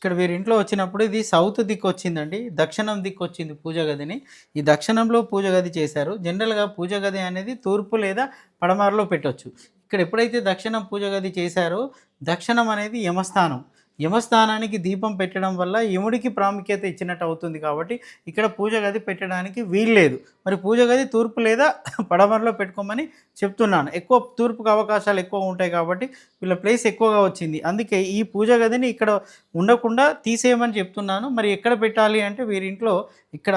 ఇక్కడ వీరి ఇంట్లో వచ్చినప్పుడు ఇది సౌత్ దిక్కు వచ్చిందండి దక్షిణం దిక్కు వచ్చింది పూజ గదిని. ఈ దక్షిణంలో పూజ గది చేశారు. జనరల్గా పూజ గది అనేది తూర్పు లేదా పడమరలో పెట్టొచ్చు. ఇక్కడ ఎప్పుడైతే దక్షిణం పూజ గది చేశారో దక్షిణం అనేది యమస్థానం. యమస్థానానికి దీపం పెట్టడం వల్ల యముడికి ప్రాముఖ్యత ఇచ్చినట్టు అవుతుంది కాబట్టి ఇక్కడ పూజ గది పెట్టడానికి వీల్లేదు మరి పూజ గది తూర్పు లేదా పడమరలో పెట్టుకోమని చెప్తున్నాను. ఎక్కువ తూర్పుకు అవకాశాలు ఎక్కువ ఉంటాయి కాబట్టి వీళ్ళ ప్లేస్ ఎక్కువగా వచ్చింది. అందుకే ఈ పూజ గదిని ఇక్కడ ఉండకుండా తీసేయమని చెప్తున్నాను. మరి ఎక్కడ పెట్టాలి అంటే వీరింట్లో ఇక్కడ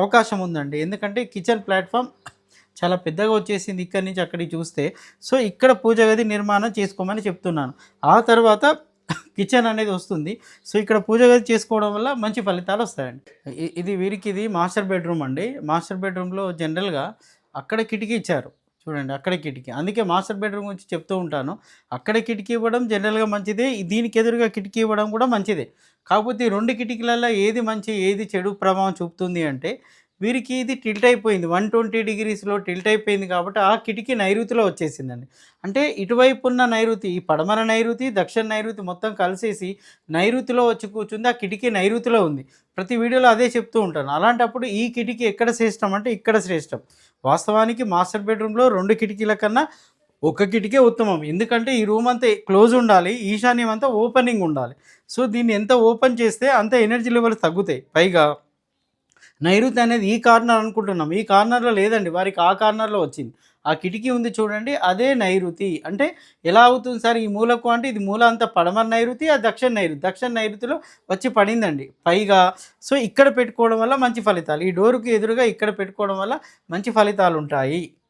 అవకాశం ఉందండి. ఎందుకంటే కిచెన్ ప్లాట్ఫామ్ చాలా పెద్దగా వచ్చేసింది ఇక్కడి నుంచి అక్కడికి చూస్తే. సో ఇక్కడ పూజ గది నిర్మాణం చేసుకోమని చెప్తున్నాను. ఆ తర్వాత కిచెన్ అనేది వస్తుంది. సో ఇక్కడ పూజ గది చేసుకోవడం వల్ల మంచి ఫలితాలు వస్తాయండి. ఇది వీరికి ఇది మాస్టర్ బెడ్రూమ్ అండి. మాస్టర్ బెడ్రూమ్లో జనరల్గా అక్కడ కిటికీ ఇచ్చారు. చూడండి అక్కడ కిటికీ. అందుకే మాస్టర్ బెడ్రూమ్ గురించి చెప్తూ ఉంటాను. అక్కడ కిటికీ ఇవ్వడం జనరల్గా మంచిదే. దీనికి ఎదురుగా కిటికీ ఇవ్వడం కూడా మంచిదే. కాకపోతే ఈ రెండు కిటికీలలో ఏది మంచి ఏది చెడు ప్రభావం చూపుతుంది అంటే వీరికి ఇది టిల్ట్ అయిపోయింది. వన్ ట్వంటీ డిగ్రీస్లో టిల్ట్ అయిపోయింది కాబట్టి ఆ కిటికీ నైరుతిలో వచ్చేసిందండి. అంటే ఇటువైపు ఉన్న నైరుతి ఈ పడమర నైరుతి దక్షిణ నైరుతి మొత్తం కలిసేసి నైరుతిలో వచ్చి కూర్చుంది. ఆ కిటికీ నైరుతిలో ఉంది. ప్రతి వీడియోలో అదే చెప్తూ ఉంటాను. అలాంటప్పుడు ఈ కిటికీ ఎక్కడ శ్రేష్టం అంటే ఇక్కడ శ్రేష్టం. వాస్తవానికి మాస్టర్ బెడ్రూమ్లో రెండు కిటికీల కన్నా ఒక కిటికీ ఉత్తమం. ఎందుకంటే ఈ రూమ్ అంతా క్లోజ్ ఉండాలి ఈశాన్యం అంతా ఓపెనింగ్ ఉండాలి. సో దీన్ని ఎంత ఓపెన్ చేస్తే అంత ఎనర్జీ లెవెల్స్ తగ్గుతాయి. పైగా నైరుతి అనేది ఈ కార్నర్ అనుకుంటున్నాం. ఈ కార్నర్లో లేదండి. వారికి ఆ కార్నర్లో వచ్చింది. ఆ కిటికీ ఉంది చూడండి. అదే నైరుతి. అంటే ఎలా అవుతుంది సార్? ఈ మూలకు అంటే ఇది మూల అంతా పడమర నైరుతి ఆ దక్షిణ నైరుతి. దక్షిణ నైరుతిలో వచ్చి పడిందండి. పైగా సో ఇక్కడ పెట్టుకోవడం వల్ల మంచి ఫలితాలు. ఈ డోరుకి ఎదురుగా ఇక్కడ పెట్టుకోవడం వల్ల మంచి ఫలితాలు ఉంటాయి.